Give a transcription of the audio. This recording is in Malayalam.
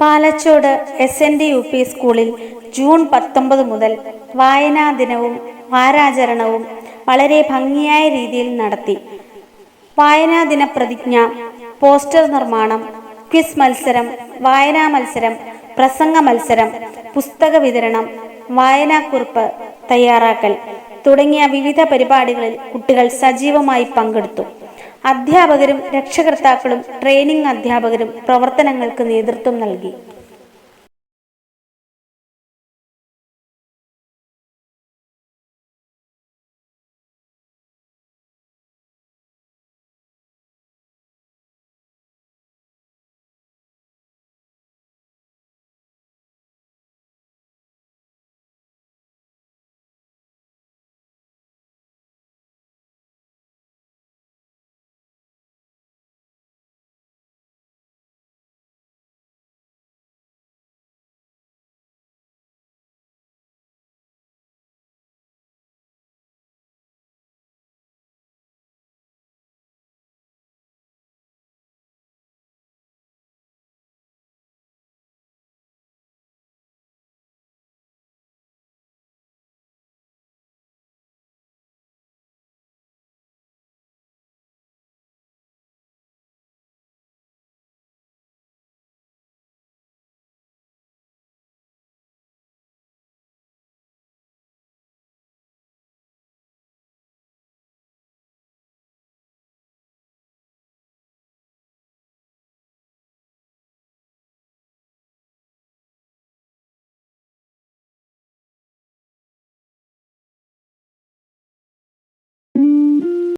Palachode S N D U P സ്കൂളിൽ ജൂൺ പത്തൊമ്പത് മുതൽ വായനാ ദിനവും വാരാചരണവും വളരെ ഭംഗിയായ രീതിയിൽ നടത്തി. വായനാ ദിന പ്രതിജ്ഞ പോസ്റ്റർ നിർമ്മാണം ക്വിസ് മത്സരം വായനാ മത്സരം പ്രസംഗ മത്സരം പുസ്തക വിതരണം വായനാക്കുറിപ്പ് തയ്യാറാക്കൽ തുടങ്ങിയ വിവിധ പരിപാടികളിൽ കുട്ടികൾ സജീവമായി പങ്കെടുത്തു. അധ്യാപകരും രക്ഷകർത്താക്കളും ട്രെയിനിംഗ് അധ്യാപകരും പ്രവർത്തനങ്ങൾക്ക് നേതൃത്വം നൽകി.